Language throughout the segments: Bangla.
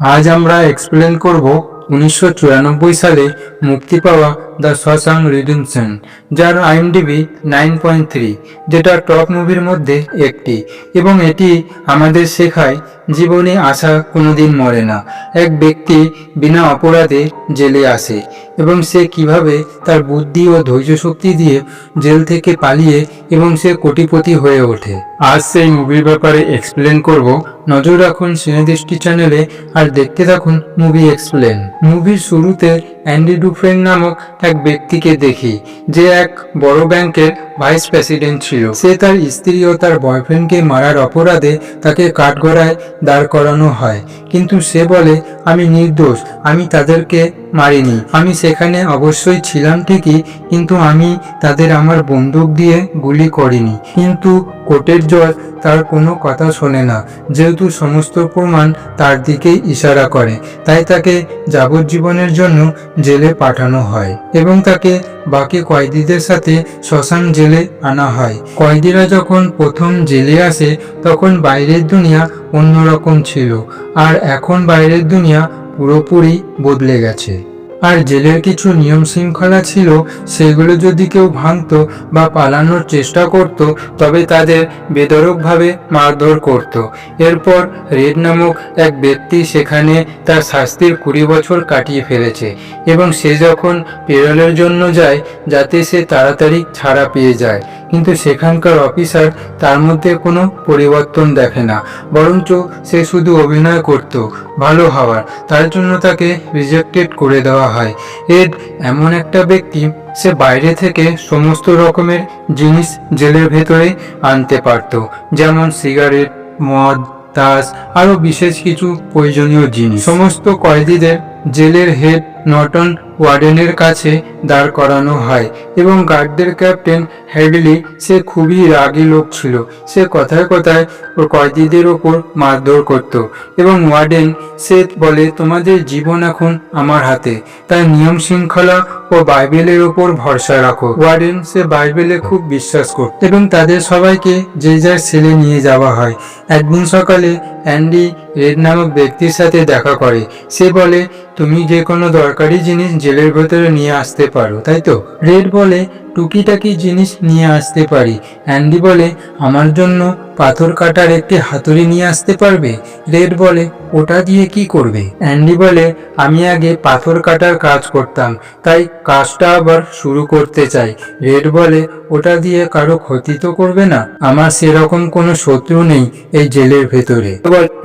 আজ আমরা এক্সপ্লেন করব উনিশশো চুরানব্বই সালে মুক্তি পাওয়া দ্য শশাং রিডিমশন, যার আইএমডিবি নাইন পয়েন্ট থ্রি, যেটা টপ মুভির মধ্যে একটি। এবং এটি আমাদের শেখায়, জীবনে আশা কোনোদিন মরে না। এক ব্যক্তি বিনা অপরাধে জেলে আসে, এবং সে কীভাবে তার বুদ্ধি ও ধৈর্য শক্তি দিয়ে জেল থেকে পালিয়ে এবং সে কোটিপতি হয়ে ওঠে। আজ সেই মুভির ব্যাপারে এক্সপ্লেন করব। নজর রাখুন সিনেদৃষ্টি চ্যানেলে, আর দেখতে থাকুন মুভি এক্সপ্লেন মুভির শুরুতে অ্যান্ডি ডুফ্রেন নামক এক ব্যক্তিকে দেখি যে এক বড় ব্যাংকের ভাইস প্রেসিডেন্ট ছিল। সে তার স্ত্রী ও তার বয়ফ্রেন্ডকে মারার অপরাধে তাকে কাঠগড়ায় দাঁড় করানো হয়। কিন্তু সে বলে, আমি নির্দোষ, আমি তাদেরকে মারিনি। আমি সেখানে অবশ্যই ছিলাম ঠিকই, কিন্তু আমি তাদের আমার বন্দুক দিয়ে গুলি করিনি। কিন্তু কোর্টের জজ তার কোনো কথা শোনে না, যেহেতু সমস্ত প্রমাণ তার দিকেই ইশারা করে। তাই তাকে যাবজ্জীবনের জন্য জেলে পাঠানো হয় এবং তাকে বাকি কয়েদিদের সাথে শ্মশান জেলে আনা হয়। কয়েদিরা যখন প্রথম জেলে আসে, তখন বাইরের দুনিয়া অন্যরকম ছিল। আর এখন বাইরের দুনিয়া পুরোপুরি বদলে গেছে। আর জেলের কিছু নিয়ম শৃঙ্খলা ছিল, সেগুলো যদি কেউ ভাঙতো বা পালানোর চেষ্টা করত, তবে তাদের বেদরকভাবে মারধর করত। এরপর রেড নামক এক ব্যক্তি সেখানে তার শাস্তির কুড়ি বছর কাটিয়ে ফেলেছে এবং সে যখন পেরোলের জন্য যায়, যাতে সে তাড়াতাড়ি ছাড়া পেয়ে যায়। কিন্তু সেখানকার অফিসার তার মধ্যে কোনো পরিবর্তন দেখে না, বরঞ্চ সে শুধু অভিনয় করত, ভালো হওয়ার। তার জন্য তাকে রিজেক্টেড করে দেওয়া হয়। এড এমন একটা ব্যক্তি সে বাইরে থেকে সমস্ত রকমের জিনিস জেলের ভেতরে আনতে পারত, যেমন সিগারেট, মদ, তাস, আরও বিশেষ কিছু প্রয়োজনীয় জিনিস। সমস্ত কয়েদিদের জেলের হেড নটন ওয়ার্ডেনের কাছে দাঁড় করানো হয় এবং গার্ডদের ক্যাপ্টেন হ্যাডলি সে খুবই রাগী লোক ছিল। সে কথায় কথায় ওর কয়েদিদের ওপর মারধর করত এবং ওয়ার্ডেন সে বলে, তোমাদের জীবন এখন আমার হাতে। তাই নিয়ম শৃঙ্খলা ও বাইবেলের ওপর ভরসা রাখো। ওয়ার্ডেন সে বাইবেলে খুব বিশ্বাস করত এবং তাদের সবাইকে যে যার ছেলে নিয়ে যাওয়া হয়। একদিন সকালে অ্যান্ডি রেড নামক ব্যক্তির সাথে দেখা করে। সে বলে, তুমি যে কোনো দরকারি জিনিস জেলের ভেতরে নিয়ে আসতে পারো তাই তো? রেড বলে টুকিটাকি জিনিস নিয়ে আসতে পারি। অ্যান্ডি বলে, আমার জন্য পাথর কাটার একটি হাতুড়ি নিয়ে আসতে পারবে? রেড বলে, ওটা দিয়ে কি করবে? অ্যান্ডি বলে, আমি আগে পাথর কাটার কাজ করতাম, তাই কাজটা আবার শুরু করতে চাই। রেড বলে, ওটা দিয়ে কারও ক্ষতি তো করবে না, আমার সেরকম কোনো শত্রু নেই এই জেলের ভেতরে।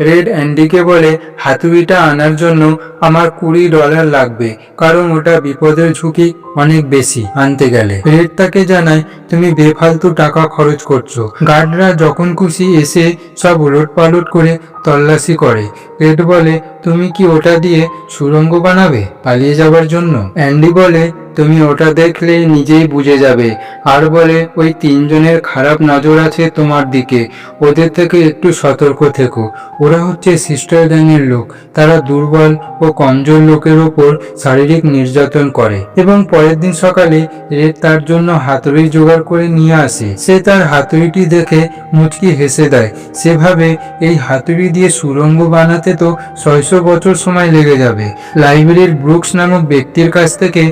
রেড অ্যান্ডিকে বলে, হাতুড়িটা আনার জন্য আমার কুড়ি ডলার লাগবে, কারণ ওটা বিপদের ঝুঁকি অনেক বেশি আনতে গেলে। রেড তাকে জানায়, তুমি বেফালতু টাকা খরচ করছ। গার্ডরা যখন খুশি এসে সব উলট পালট করে তল্লাশি করে। রেড বলে, তুমি কি ওটা দিয়ে সুরঙ্গ বানাবে পালিয়ে যাবার জন্য? অ্যান্ডি বলে তুমি ওটা দেখলে নিজেই বুঝে যাবে। আর বলে, ওই তিনজনের খারাপ নজর আছে তোমার দিকে। ওদের থেকে একটু সতর্ক থেকো। ওরা হচ্ছে সিস্টার গ্যাংয়ের লোক। তারা দুর্বল ও কমজোর লোকের ওপর শারীরিক নির্যাতন করে এবং পরের দিন সকালে রেড তার জন্য হাতুড়ি জোগাড় করে নিয়ে আসে। সে তার হাতুড়িটি দেখে মুচকি হেসে দেয়। সেভাবে এই হাতুড়ি দিয়ে সুরঙ্গ বানাতে তো ছয়শো বছর সময় লেগে যাবে। লাইব্রেরির ব্রুকস নামক ব্যক্তির কাছ থেকে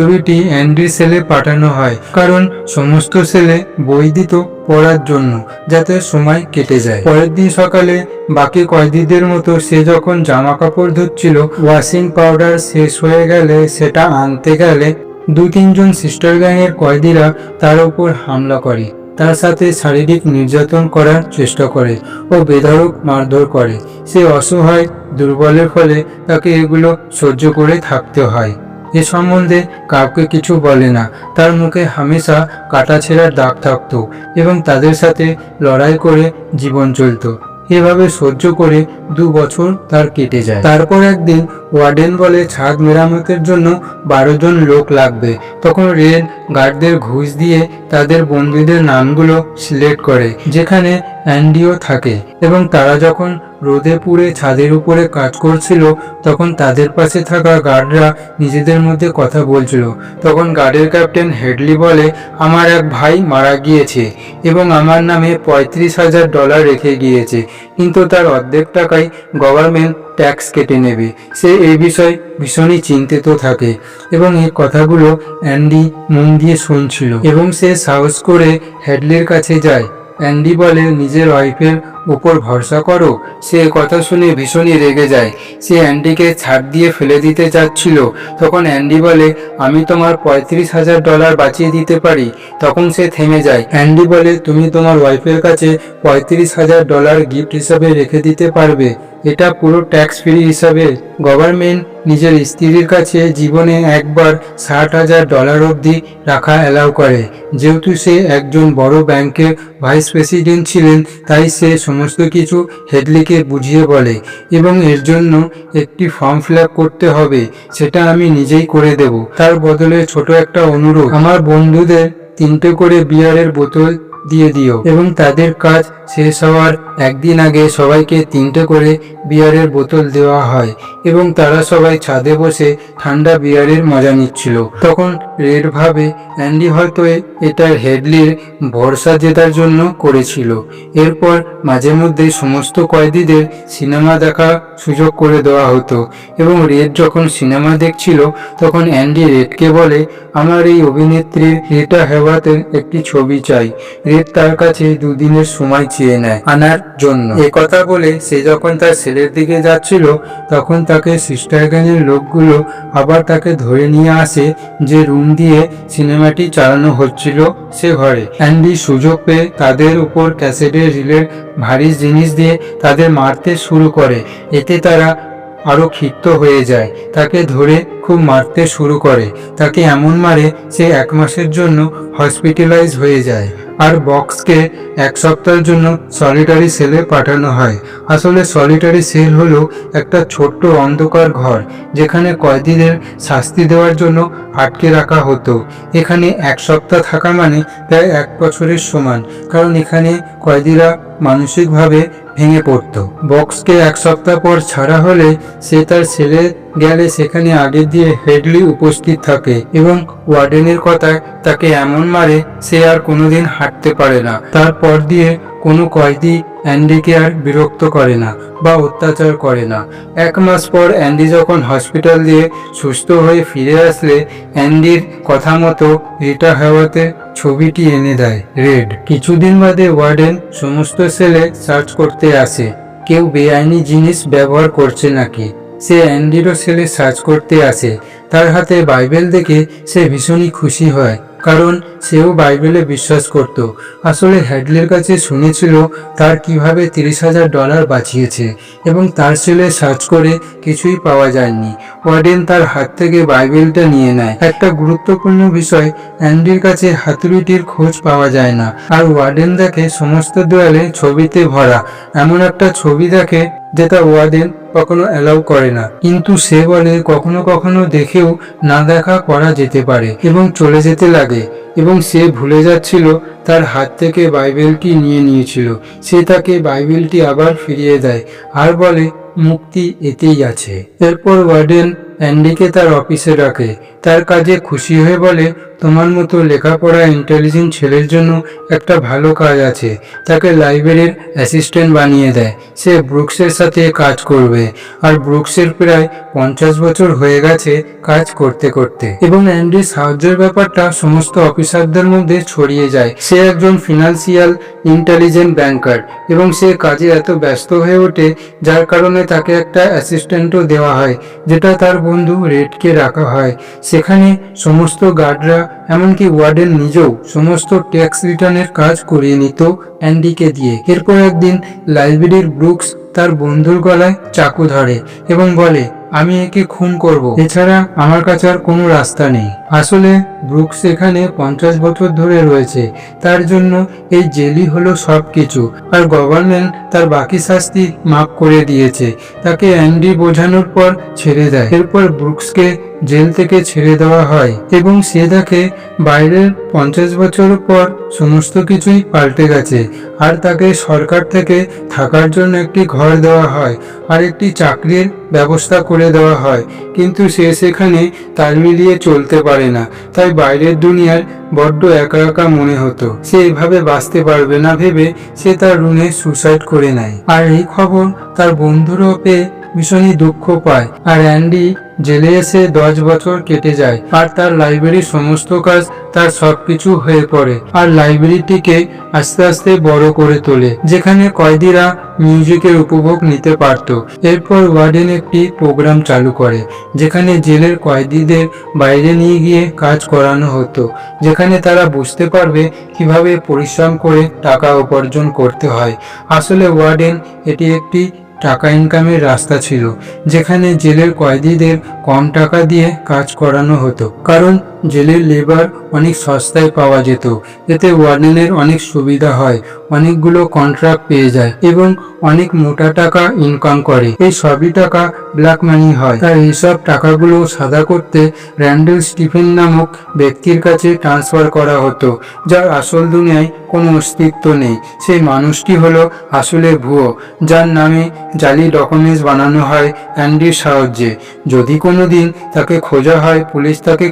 হাতুড়িটি অ্যান্ড্রি সেলে পাঠানো হয়, কারণ সমস্ত সেলে বই দিত পড়ার জন্য, যাতে সময় কেটে যায়। পরের দিন সকালে, বাকি কয়েদিদের মতো সে যখন জামা কাপড় ধুচ্ছিল, ওয়াশিং পাউডার শেষ হয়ে গেলে সেটা আনতে গেলে দু তিনজন সিস্টার গ্যাংয়ের কয়েদিরা তার উপর হামলা করে। তার সাথে শারীরিক নির্যাতন করার চেষ্টা করে ও বেধড়ক মারধর করে। সে অসহায়, দুর্বলের ফলে তাকে এগুলো সহ্য করে থাকতে হয়। এ সম্বন্ধে কাউকে কিছু বলে না। তার মুখে হামেশা কাটা ছেঁড়ার দাগ থাকতো এবং তাদের সাথে লড়াই করে জীবন চলতো। এভাবে সহ্য করে দু বছর তার কেটে যায়। তারপর একদিন ওয়ার্ডেন বলে ছাদ মেরামতের জন্য বারো জন লোক লাগবে। তখন রেন গার্ডদের ঘুষ দিয়ে তাদের বন্দীদের নামগুলো সিলেক্ট করে, যেখানে অ্যান্ডিও থাকে। এবং তারা যখন রোদে পুড়ে ছাদের উপরে কাজ করছিল, তখন তাদের পাশে থাকা গার্ডরা নিজেদের মধ্যে কথা বলছিল। তখন গার্ডের ক্যাপ্টেন হেডলি বলে, আমার এক ভাই মারা গিয়েছে এবং আমার নামে পঁয়ত্রিশ হাজার ডলার রেখে গিয়েছে, কিন্তু তার অর্ধেক টাকাই গভর্নমেন্ট ট্যাক্স কেটে নেবে। সে এই বিষয়ে ভীষণই চিন্তিত থাকে এবং এই কথাগুলো অ্যান্ডি মন দিয়ে শুনছিল এবং সে সাহস করে হেডলির কাছে যায়। অ্যান্ডি বলে, নিজের ওয়াইফের উপর ভরসা করো। সে কথা শুনে ভীষণই রেগে যায়। সে অ্যান্ডিকে ছাড় দিয়ে ফেলে দিতে যাচ্ছিল। তখন অ্যান্ডি বলে, আমি তোমার পঁয়ত্রিশ হাজার ডলার বাঁচিয়ে দিতে পারি। তখন সে থেমে যায়। অ্যান্ডি বলে, তুমি তোমার ওয়াইফের কাছে পঁয়ত্রিশ হাজার ডলার গিফট হিসাবে রেখে দিতে পারবে। এটা পুরো ট্যাক্স ফ্রি হিসাবে গভর্নমেন্ট নিজের স্ত্রীর কাছে জীবনে একবার ষাট হাজার ডলার অবধি রাখা অ্যালাউ করে। যেহেতু সে একজন বড় ব্যাংকের ভাইস প্রেসিডেন্ট ছিলেন, তাই সে সমস্ত কিছু হেডলিকে বুঝিয়ে বলে এবং এর জন্য একটি ফর্ম ফিল করতে হবে, সেটা আমি নিজেই করে দেব। তার বদলে ছোট একটা অনুরোধ, আমার বন্ধুদের তিনটে করে বিয়ারের বোতল দিয়ে দিও। এবং তাদের কাজ শেষ হওয়ার একদিন আগে সবাইকে তিনটে করে বিয়ারের বোতল দেওয়া হয় এবং তারা সবাই ছাদে বসে ঠান্ডা বিয়ারের মজা নিচ্ছিল। তখন রেড ভাবে অ্যান্ডি হয়তো এটা হেডলির ভরসা জেতার জন্য করেছিল। এরপর মাঝে মধ্যে সমস্ত কয়েদিদের সিনেমা দেখা সুযোগ করে দেওয়া হতো এবং রেড যখন সিনেমা দেখছিল, তখন অ্যান্ডি রেডকে বলে, আমার এই অভিনেত্রীর রিটা হেওয়াতের একটি ছবি চাই। রেড তার কাছে দুদিনের সময় চেয়ে নেয় আনার জন্য। কথা বলে সে যখন তার ছেলের দিকে যাচ্ছিল, তখন তাকে সিস্টার গ্যাংয়ের লোকগুলো আবার তাকে ধরে নিয়ে আসে যে রুম দিয়ে সিনেমাটি চালানো হচ্ছিল সে ঘরে। অ্যান্ডি সুযোগ পেয়ে তাদের উপর ক্যাসেটের রিলের ভারী জিনিস দিয়ে তাদের মারতে শুরু করে। এতে তারা আরও ক্ষিপ্ত হয়ে যায়। তাকে ধরে খুব মারতে শুরু করে। তাকে এমন মারে সে এক মাসের জন্য হসপিটালাইজ হয়ে যায়। আর বক্সকে এক সপ্তাহের জন্য সলিটারি সেলে পাঠানো হয়। আসলে সলিটারি সেল হলো একটা ছোট্ট অন্ধকার ঘর, যেখানে কয়েদিদের শাস্তি দেওয়ার জন্য আটকে রাখা হতো। এখানে এক সপ্তাহ থাকা মানে প্রায় এক বছরের সমান, কারণ এখানে কয়েদিরা মানসিকভাবে ভেঙে পড়তো। বক্সকে এক সপ্তাহ পর ছাড়া হলে সে তার ছেলে গেলে সেখানে আগে দিয়ে হেডলি উপস্থিত থাকে এবং ওয়ার্ডেনের কথায় তাকে এমন মারে সে আর কোনোদিন হাঁটতে পারে না। তারপর দিয়ে কোনো কয়েদি অ্যান্ডিকে আর বিরক্ত করে না বা অত্যাচার করে না। এক মাস পর অ্যান্ডি যখন হসপিটাল দিয়ে সুস্থ হয়ে ফিরে আসলে, অ্যান্ডির কথা মতো রিটা হেওয়াতে ছবিটি এনে দেয়, রেড। কিছুদিন বাদে ওয়ার্ডেন সমস্ত সেলে সার্চ করতে আসে। কেউ বেআইনি জিনিস ব্যবহার করছে নাকি? সে অ্যান্ডিরও সেলে সার্চ করতে আসে। তার হাতে বাইবেল দেখে সে ভীষণই খুশি হয়। কারণ সেও বাইবেলে বিশ্বাস করত। আসলে হ্যাডলির কাছে শুনেছিল তার কীভাবে তিরিশ হাজার ডলার বাঁচিয়েছে এবং তার ছেলে সার্চ করে কিছুই পাওয়া যায়নি। ওয়ার্ডেন তার হাত থেকে বাইবেলটা নিয়ে নেয়। একটা গুরুত্বপূর্ণ বিষয়, অ্যান্ডির কাছে হাতুড়িটির খোঁজ পাওয়া যায় না। আর ওয়ার্ডেন দেখে সমস্ত দেওয়ালে ছবিতে ভরা। এমন একটা ছবি দেখে যেটা ওয়ার্ডেন কখনো অ্যালাউ করে না। কিন্তু সে বলে কখনো কখনো দেখেও না দেখা করা যেতে পারে এবং চলে যেতে লাগে এবং সে ভুলে যাচ্ছিল তার হাত থেকে বাইবেলটি নিয়ে নিয়েছিল। সে তাকে বাইবেলটি আবার ফিরিয়ে দেয়। আর বলে, মুক্তি এতেই আছে। এরপর ওয়ার্ডেন অ্যান্ডিকে তার অফিসে রাখে। তার কাজে খুশি হয়ে বলে, তোমার মতো লেখাপড়া ইন্টেলিজেন্ট ছেলের জন্য একটা ভালো কাজ আছে। তাকে লাইব্রেরির অ্যাসিস্ট্যান্ট বানিয়ে দেয়। সে ব্রুকসের সাথে কাজ করবে। আর ব্রুকসের প্রায় পঞ্চাশ বছর হয়ে গেছে কাজ করতে করতে। এবং অ্যান্ডির সাহায্যের ব্যাপারটা সমস্ত অফিসারদের মধ্যে ছড়িয়ে যায়। সে একজন ফিনান্সিয়াল ইন্টেলিজেন্ট ব্যাংকার এবং সে কাজে এত ব্যস্ত হয়ে ওঠে, যার কারণে তাকে একটা অ্যাসিস্ট্যান্টও দেওয়া হয়, যেটা তার বন্ধু রেডকে রাখা হয়। সেখানে সমস্ত গার্ডরা, এমনকি ওয়ার্ডেন নিজেও সমস্ত ট্যাক্স রিটার্নের কাজ করিয়ে নিত অ্যান্ডিকে দিয়ে। এরপর একদিন লাইব্রেরির ব্রুকস তার বন্ধুর গলায় চাকু ধরে এবং বলে আমি একে খুন করব। এছাড়া আমার কাছে আর কোনো রাস্তা নেই। আসলে ব্রুকস এখানে পঞ্চাশ বছর ধরে রয়েছে। তার জন্য এই জেলি হলো সব কিছু আর গভর্নমেন্ট তার বাকি শাস্তি মাফ করে দিয়েছে। তাকে অ্যান্ডি বোঝানোর পর ছেড়ে দেয়। এরপর ব্রুকসকে জেল থেকে ছেড়ে দেওয়া হয় এবং সে দেখে বাইরের পঞ্চাশ বছর পর সমস্ত কিছুই পাল্টে গেছে। আর তাকে সরকার থেকে থাকার জন্য একটি ঘর দেওয়া হয় আর একটি চাকরির ব্যবস্থা করে দেওয়া হয়। কিন্তু সে সেখানে তাল মিলিয়ে চলতে পারে না। তাই বাইরের দুনিয়ার বড্ড একা একা মনে হতো। সে এভাবে বাঁচতে পারবে না ভেবে সে তার রুমে সুসাইড করে নেয়। আর এই খবর তার বন্ধুরও পেয়ে ভীষণই দুঃখ পায়। আর অ্যান্ডি জেলে এসে দশ বছর কেটে যায়। আর তার লাইব্রেরির সমস্ত কাজ তার সবকিছু হয়ে পড়ে। আর লাইব্রেরিটিকে আস্তে আস্তে বড় করে তোলে, যেখানে কয়েদিরা মিউজিকের উপভোগ নিতে পারত। এরপর ওয়ার্ডেন একটি প্রোগ্রাম চালু করে, যেখানে জেলের কয়েদিদের বাইরে নিয়ে গিয়ে কাজ করানো হতো, যেখানে তারা বুঝতে পারবে কীভাবে পরিশ্রম করে টাকা উপার্জন করতে হয়। আসলে ওয়ার্ডেন এটি একটি টাকা ইনকামের রাস্তা ছিল যেখানে জেলের কয়েদিদের কম টাকা দিয়ে কাজ করানো হতো। কারণ জেলের লেবার অনেক সস্তায় পাওয়া যেত। এতে ওয়ার্ডেনের অনেক সুবিধা হয়, অনেকগুলো কন্ট্রাক্ট পেয়ে যায় এবং অনেক মোটা টাকা ইনকাম করে। এই সবই টাকা ব্ল্যাক মানি হয়। তার এইসব টাকাগুলো সাদা করতে র্যান্ডেল স্টিফেন নামক ব্যক্তির কাছে ট্রান্সফার করা হতো, যার আসল দুনিয়ায় কোনো অস্তিত্ব নেই। সেই মানুষটি হলো আসলে ভুয়ো, যার নামে জালি ডকুমেন্টস বানানো হয় অ্যান্ডির সাহায্যে। যদি কোনো দিন তাকে খোঁজা হয়, পুলিশ তাকে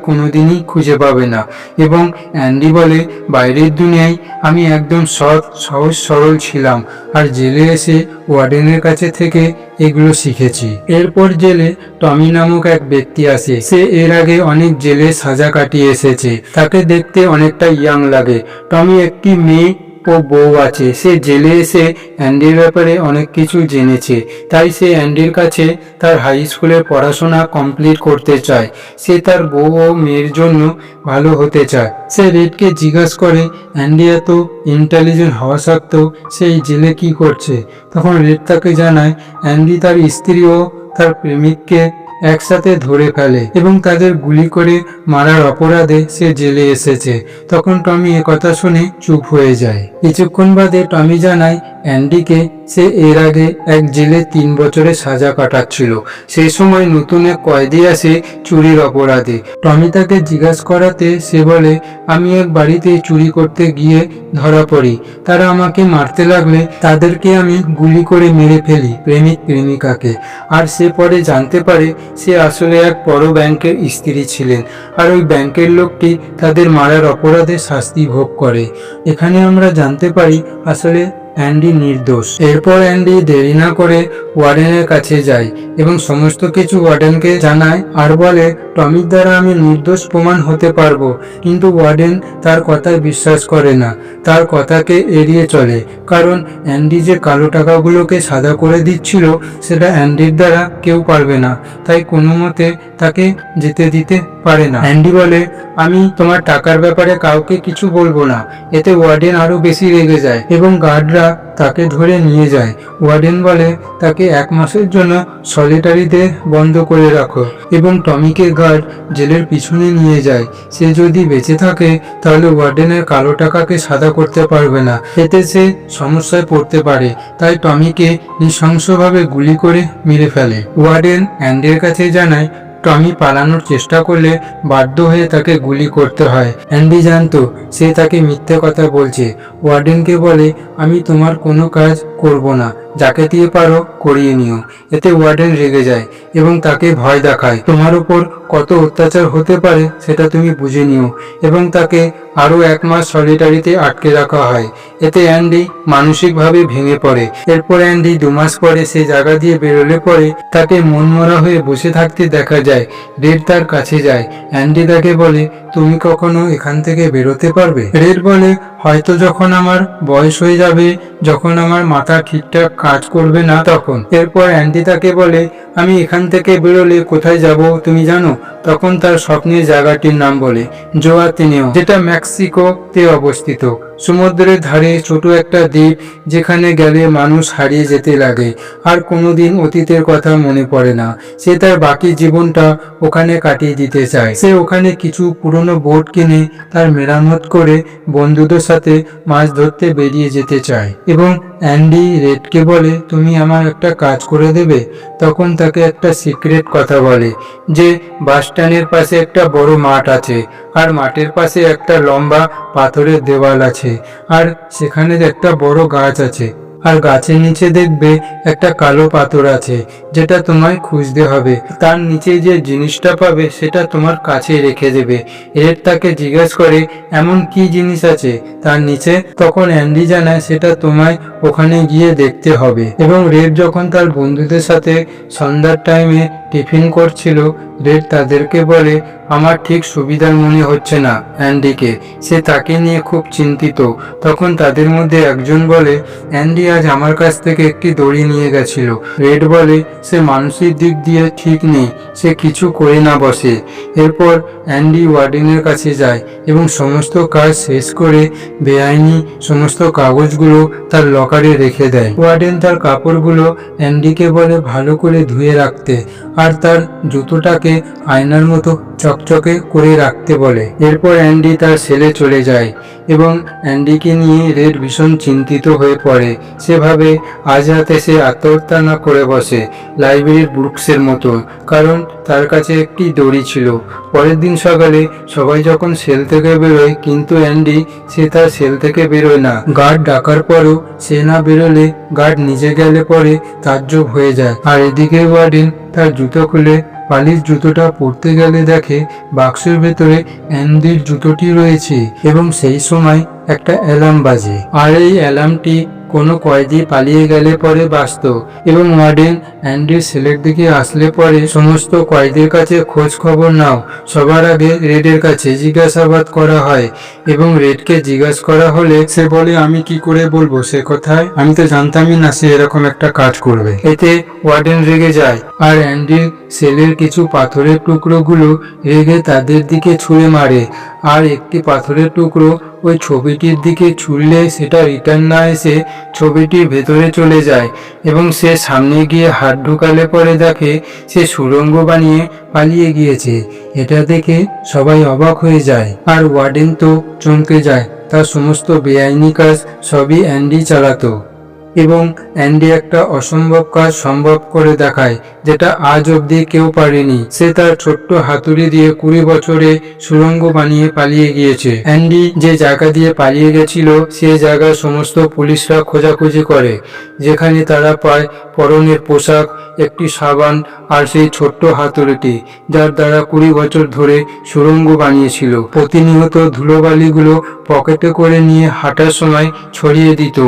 কোনোদিনই খুঁজে পাবে না। এবং, অ্যান্ডি বলে, বাইরের দুনিয়ায় আমি একদম সৎ, সহজ, সরল ছিলাম, আর জেলে এসে ওয়ার্ডেনের কাছে থেকে এগুলো শিখেছি। এরপর জেলে টমি নামক এক ব্যক্তি আসে। সে এর আগে অনেক জেলে সাজা কাটিয়ে এসেছে। তাকে দেখতে অনেকটা ইয়াং লাগে। টমি একটি মেয়ে ও বউ আছে। সে জেলে এসে অ্যান্ডির ব্যাপারে অনেক কিছু জেনেছে। তাই সে অ্যান্ডির কাছে তার হাই স্কুলের পড়াশোনা কমপ্লিট করতে চায়। সে তার বউ ও মেয়ের জন্য ভালো হতে চায়। সে রেডকে জিজ্ঞাসা করে, অ্যান্ডি, এত ইন্টেলিজেন্ট হওয়া সত্ত্বেও সেই জেলে কি করছে? তখন রেড তাকে জানায়, অ্যান্ডি তার স্ত্রী ও তার প্রেমিককে একসাথে ধরে ফেলে এবং তাদের গুলি করে মারার অপরাধে সে জেলে এসেছে। তখন টমি কথা শুনে চুপ হয়ে যায়। কিছুক্ষণ বাদে টমি জানায়, অ্যান্ডিকে সে এর আগে এক জেলে তিন বছরের সাজা কাটাচ্ছিল। সেই সময় নতুন এক কয়েদি আসে চুরির অপরাধে। টমি তাকে জিজ্ঞাসা করাতে সে বলে, আমি এক বাড়িতে চুরি করতে গিয়ে ধরা পড়ি। তারা আমাকে মারতে লাগলে তাদেরকে আমি গুলি করে মেরে ফেলি, প্রেমিক প্রেমিকাকে। আর সে পরে জানতে পারে, সে আসলে এক বড় ব্যাংকের স্ত্রী ছিলেন। আর ওই ব্যাংকের লোকটি তাদের মারার অপরাধে শাস্তি ভোগ করে। এখানে আমরা জানতে পারি, আসলে অ্যান্ডি নির্দোষ। এরপর অ্যান্ডি দেরি না করে ওয়ার্ডেনের কাছে যায় এবং সমস্ত কিছু ওয়ার্ডেনকে জানায় আর বলে, টমির দ্বারা আমি নির্দোষ প্রমাণ হতে পারব, কিন্তু ওয়ার্ডেন তার কথায় বিশ্বাস করে না। তার কথাকে এড়িয়ে চলে। কারণ অ্যান্ডি যে কালো টাকাগুলোকে সাদা করে দিচ্ছিল, সেটা অ্যান্ডির দ্বারা কেউ পারবে না। তাই কোনো মতে তাকে যেতে দিতে পারে না। অ্যান্ডি বলে, আমি তোমার টাকার ব্যাপারে কাউকে কিছু বলব না। এতে ওয়ার্ডেন আরও বেশি রেগে যায় এবং গার্ডরা তাকে ধরে নিয়ে যায়। ওয়ার্ডেন বলে, তাকে এক মাসের জন্য সলিটারিতে বন্ধ করে রাখো এবং টমিকে গার্ড জেলের পিছনে নিয়ে যায়। সে যদি বেঁচে থাকে, তাহলে ওয়ার্ডেনের কালো টাকাকে সাদা করতে পারবে না। এতে সে সমস্যায় পড়তে পারে। তাই টমিকে নৃশংসভাবে গুলি করে মেরে ফেলে। ওয়ার্ডেন অ্যান্ডের কাছে জানায় টমি পালানোর চেষ্টা করলে বাধ্য হয়ে তাকে গুলি করতে হয়। অ্যান্ডি জানতো, সে তাকে মিথ্যে কথা বলছে। ওয়ার্ডেনকে বলে, আমি তোমার কোনো কাজ করব না। যাকে দিয়ে পারো করিয়ে নিও। এতে ওয়ার্ডেন রেগে যায় এবং তাকে ভয় দেখায়। তোমার উপর কত অত্যাচার হতে পারে সেটা তুমি বুঝে নিও এবং তাকে আরও এক মাস সলিটারিতে আটকে রাখা হয়। এতে অ্যান্ডি মানসিকভাবে ভেঙে পড়ে। এরপর অ্যান্ডি দু মাস পরে সে জায়গা দিয়ে বেরোলে পরে তাকে মনমরা হয়ে বসে থাকতে দেখা যায়। রেড তার কাছে যায়। অ্যান্ডি তাকে বলে তুমি কখনো এখান থেকে বেরোতে পারবে? রেড বলে হয়তো যখন আমার বয়স হয়ে যাবে, যখন আমার মাথা ঠিকঠাক কাজ করবে না তখন। এরপর অ্যান্টি তাকে বলে, আমি এখান থেকে বেরোলে কোথায় যাব তুমি জানো? তখন তার স্বপ্নের জায়গাটির নাম বলে, জোয়াতিনিও যেটা মেক্সিকোতে অবস্থিত। সমুদ্রের ধারে ছোট একটা দ্বীপ যেখানে গেলে মানুষ হারিয়ে যেতে লাগে। আর কোনোদিন অতীতের কথা মনে পড়ে না। সে তার বাকি জীবনটা ওখানে কাটিয়ে দিতে চায়। সে ওখানে কিছু পুরনো বোট কিনে তার মেরামত করে বন্ধুদের সাথে মাছ ধরতে বেরিয়ে যেতে চায়। এবং অ্যান্ডি রেডকে বলে, তুমি আমার একটা কাজ করে দেবে? তখন তাকে একটা সিক্রেট কথা বলে, যে বাস স্ট্যান্ডের পাশে একটা বড় মাঠ আছে, আর মাঠের পাশে একটা লম্বা পাথরের দেওয়াল আছে, আর সেখানে একটা বড় গাছ আছে, আর গাছের নিচে দেখবে একটা কালো পাথর আছে যেটা তোমায় খুঁজতে হবে। তার নিচে যে জিনিসটা পাবে, সেটা তোমার কাছে রেখে দেবে। এর তাকে জিজ্ঞেস করে, এমন কি জিনিস আছে? তার নিচে তখন অ্যান্ডি জানায়, সেটা তোমায় ওখানে গিয়ে দেখতে হবে। এবং রেড যখন তার বন্ধুদের সাথে সন্ধ্যার টাইমে টিফিন করছিল রেড তাদেরকে বলে, আমার ঠিক সুবিধার মনে হচ্ছে না অ্যান্ডিকে। সে তাকে নিয়ে খুব চিন্তিত। তখন তাদের মধ্যে একজন বলে, অ্যান্ডি আজ আমার কাছ থেকে একটি দড়ি নিয়ে গেছিল। রেড বলে সে মানসিক দিক দিয়ে ঠিক নেই, সে কিছু করে না বসে। এরপর অ্যান্ডি ওয়ার্ডেনের কাছে যায় এবং সমস্ত কাজ শেষ করে বেআইনি সমস্ত কাগজগুলো তার লকারে রেখে দেয়। ওয়ার্ডেন তার কাপড়গুলো অ্যান্ডিকে বলে ভালো করে ধুয়ে রাখতে আর তার জুতোটাকে আয়নার মতো চকচকে করে রাখতে বলে। এরপর অ্যান্ডি তার সেলে চলে যায়। এবং অ্যান্ডিকে নিয়ে রেড ভীষণ চিন্তিত হয়ে পড়ে। সেভাবে আজ রাতে সে আত্মহত্যা না করে বসে লাইব্রেরির বুকসের মতো, কারণ তার কাছে একটি দড়ি ছিল। পরের দিন সকালে সবাই যখন সেল থেকে বেরোয়, কিন্তু অ্যান্ডি সে তার সেল থেকে বেরোয় না। গার্ড ডাকার পরও সে না বেরোলে গার্ড নিজে গেলে পরে তাজ্জব হয়ে যায়। আর এদিকে ওয়ার্ডেন তার জুতো খুলে পালিশ জুতোটা পরতে গেলে দেখে বাক্সের ভেতরে অ্যান্ডির জুতোটি রয়েছে এবং সেই সময় একটা অ্যালার্ম বাজে। আর এই অ্যালার্মটি কোনো কয়েদি পালিয়ে গেলে পরে বাঁচত এবং ওয়ার্ডেন অ্যান্ডির সেলের দিকে আসলে পরে সমস্ত কয়েদের কাছে খোঁজ খবর নাও। সবার আগে রেডের কাছে জিজ্ঞাসাবাদ করা হয় এবং রেডকে জিজ্ঞাসা করা হলে সে বলে, আমি কি করে বলব সে কথায়? আমি তো জানতামই না সে এরকম একটা কাজ করবে এতে ওয়ার্ডেন রেগে যায় আর অ্যান্ডির সেলের কিছু পাথরের টুকরোগুলো রেগে তাদের দিকে ছুঁড়ে মারে। আর একটি পাথরের টুকরো। ওই ছবিটির দিকে ছুড়লে সেটা রিটার্ন না এসে ছবিটির ভেতরে চলে যায় এবং সে সামনে গিয়ে হাত ঢুকালে পরে দেখে সে সুড়ঙ্গ বানিয়ে পালিয়ে গিয়েছে। এটা দেখে সবাই অবাক হয়ে যায়। আর ওয়ার্ডেন তো চমকে যায়। তার সমস্ত বেআইনি কাজ সবই অ্যান্ডি চালাতো। এবং অ্যান্ডি একটা অসম্ভব কাজ সম্ভব করে দেখায়, যেটা আজ অবধি কেউ পারেনি। সে তার ছোট্ট হাতুড়ি দিয়ে কুড়ি বছরে সুড়ঙ্গ বানিয়ে পালিয়ে গিয়েছে। অ্যান্ডি যে জায়গা দিয়ে পালিয়ে গেছিল, সে জায়গায় সমস্ত পুলিশরা খোঁজাখুঁজি করে, যেখানে তারা পায় পরনের পোশাক, একটি সাবান আর সেই ছোট্ট হাতুড়িটি, যার দ্বারা কুড়ি বছর ধরে সুড়ঙ্গ বানিয়েছিল। প্রতিনিয়ত ধুলোবালিগুলো পকেটে করে নিয়ে হাঁটার সময় ছড়িয়ে দিত।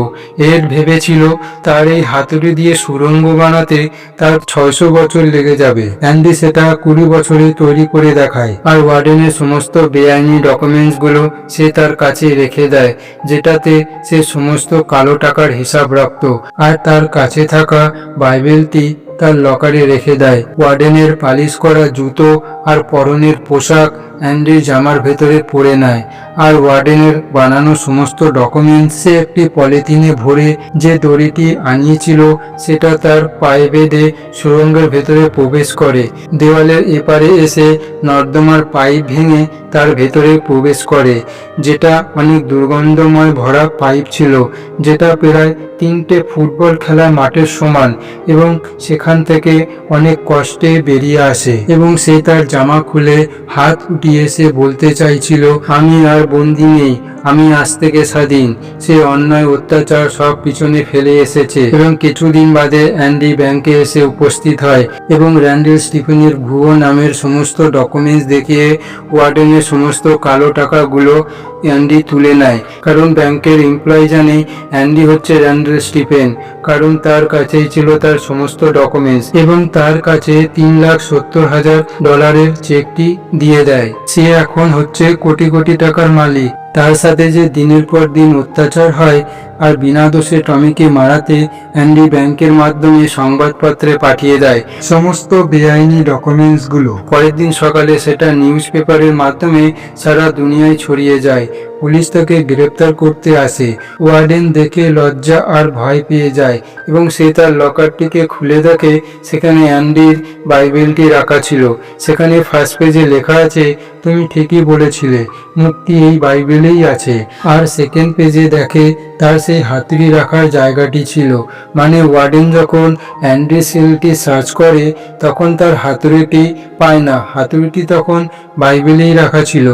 এর ভেবেছিল তার এই হাতুড়ি দিয়ে সুড়ঙ্গ বানাতে তার ছয়শো বছর লেগে যাবে। অ্যান্ডি সেটা কুড়ি বছরে তৈরি করে দেখায় আর ওয়ার্ডেনের সমস্ত বেআইনি ডকুমেন্টসগুলো সে তার কাছে রেখে দেয়, যেটাতে সে সমস্ত কালো টাকার হিসাব রাখত। আর তার কাছে থাকা বাইবেলটি তার লকারে রেখে দেয়। ওয়ার্ডেনের পালিশ করা জুতো আর পরনের পোশাক অ্যান্ডির জামার ভেতরে পড়ে নেয়। আর ওয়ার্ডেনের বানানো সমস্ত ডকুমেন্টস একটি পলিথিনে ভরে যে দড়িটি আনিয়েছিল, সেটা তার পায়ে বেঁধে সুরঙ্গের ভেতরে প্রবেশ করে। দেওয়ালের এপারে এসে নর্দমার পাইপ ভেঙে তার ভেতরে প্রবেশ করে, যেটা অনেক দুর্গন্ধময় ভরা পাইপ ছিল, যেটা প্রায় তিনটে ফুটবল খেলার মাঠের সমান এবং সেখান থেকে অনেক কষ্টে বেরিয়ে আসে। এবং সে তার জামা খুলে হাত উঠিয়ে সে বলতে চাইছিল আমি আর বন্দি নেই। আমি আজ থেকে স্বাধীন। সে অন্যায়, অত্যাচার সব পিছনে ফেলে এসেছে এবং কিছুদিন বাদে অ্যান্ডি ব্যাংকে এসে উপস্থিত হয় এবং র্যান্ডেল স্টিফেনের ভুয়ো নামের সমস্ত ডকুমেন্টস দেখিয়ে ওয়ার্ডেনের সমস্ত কালো টাকাগুলো অ্যান্ডি তুলে নেয়। কারণ ব্যাংকের এমপ্লয়ি জানে অ্যান্ডি হচ্ছে র্যান্ডেল স্টিফেন, কারণ তার কাছেই ছিল তার সমস্ত ডকুমেন্টস এবং তার কাছে তিন লাখ সত্তর হাজার ডলারের চেকটি দিয়ে দেয়। সে এখন হচ্ছে কোটি কোটি টাকার মালিক। তার সাথে যে দিনের পর দিন অত্যাচার হয় আর বিনা দোষে টমিকে মারাতে অ্যান্ডি ব্যাংকের মাধ্যমে সংবাদপত্রে পাঠিয়ে দেয়। সমস্ত বেআইনি ডকুমেন্টসগুলো। পরের দিন সকালে সেটা নিউজ পেপারের মাধ্যমে সারা দুনিয়ায় ছড়িয়ে যায়। পুলিশ তাকে গ্রেপ্তার করতে আসে। ওয়ার্ডেন দেখে লজ্জা আর ভয় পেয়ে যায় এবং সে তার লকারটিকে খুলে দেখে সেখানে অ্যান্ডির বাইবেলটি রাখা ছিল। সেখানে ফার্স্ট পেজে লেখা আছে, তুমি ঠিকই বলেছিলে, মুক্তি এই বাইবেলেই আছে। আর সেকেন্ড পেজে দেখে তার সেই হাতুড়ি রাখার জায়গাটি ছিল। মানে ওয়ার্ডেন যখন অ্যান্ড্রি সেলটি সার্চ করে, তখন তার হাতুড়িটি পায় না। হাতুড়িটি তখন বাইবেলেই রাখা ছিল,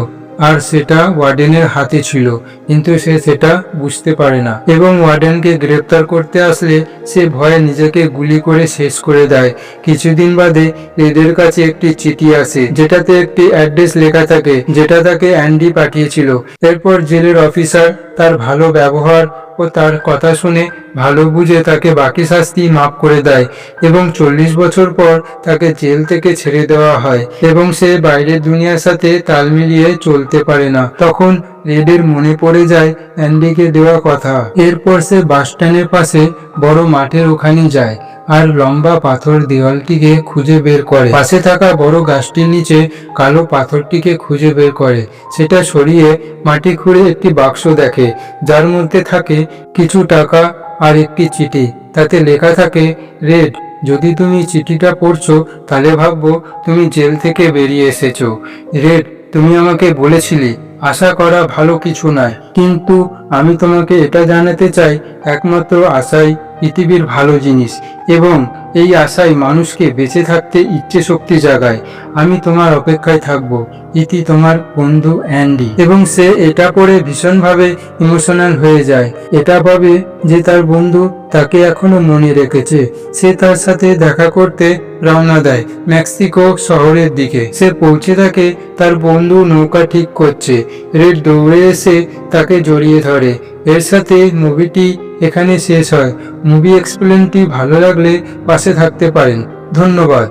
আর সেটা ওয়ার্ডেনের হাতে ছিল, কিন্তু সে সেটা বুঝতে পারে না। এবং ওয়ার্ডেনকে গ্রেপ্তার করতে আসলে সে ভয়ে নিজেকে গুলি করে শেষ করে দেয়। কিছুদিন বাদে এদের কাছে একটি চিঠি আসে, যেটাতে একটি অ্যাড্রেস লেখা থাকে, যেটা তাকে অ্যান্ডি পাঠিয়েছিল। এরপর জেলের অফিসার তার ভালো ব্যবহার ও তার কথা শুনে ভালো বুঝে তাকে বাকি শাস্তি মাফ করে দেয় এবং চল্লিশ বছর পর তাকে জেল থেকে ছেড়ে দেওয়া হয় এবং সে বাইরের দুনিয়ার সাথে তাল মিলিয়ে চলতে পারে না। তখন রেডের মনে পড়ে যায় অ্যান্ডিকে দেওয়া কথা। এরপর সে বাস স্ট্যান্ডের পাশে বড় মাঠের ওখানে যায়। আর লম্বা পাথর দেওয়ালটিকে খুঁজে বের করে। পাশে থাকা বড় গাছটির নিচে কালো পাথরটিকে খুঁজে বের করে। সেটা সরিয়ে মাটি খুঁড়ে একটি বাক্স দেখে, যার মধ্যে থাকে কিছু টাকা আর একটি চিঠি। তাতে লেখা থাকে, রেড, যদি তুমি চিঠিটা পড়ছো, তাহলে ভাববো তুমি জেল থেকে বেরিয়ে এসেছ। রেড, তুমি আমাকে বলেছিলে, আশা করা ভালো কিছু নয়। কিন্তু আমি তোমাকে এটা জানাতে চাই, একমাত্র আশাই পৃথিবীর ভালো জিনিস এবং এই আশাই মানুষকে বেঁচে থাকতে ইচ্ছে শক্তি জাগায়। আমি তোমার অপেক্ষায় থাকব, ইতি তোমার বন্ধু অ্যান্ডি। এবং সে এটা পড়ে ভীষণভাবে ইমোশনাল হয়ে যায়। এটা ভাবে যে তার বন্ধু তাকে এখনও মনে রেখেছে। সে তার সাথে দেখা করতে রওনা দেয় মেক্সিকো শহরের দিকে। সে পৌঁছে থাকে, তার বন্ধু নৌকা ঠিক করছে। রেড দৌড়ে এসে তাকে জড়িয়ে ধরে। এর সাথে মুভিটি এখানে শেষ হয়। মুভি এক্সপ্লেনটি ভালো লাগলে পাশে থাকতে পারেন। ধন্যবাদ।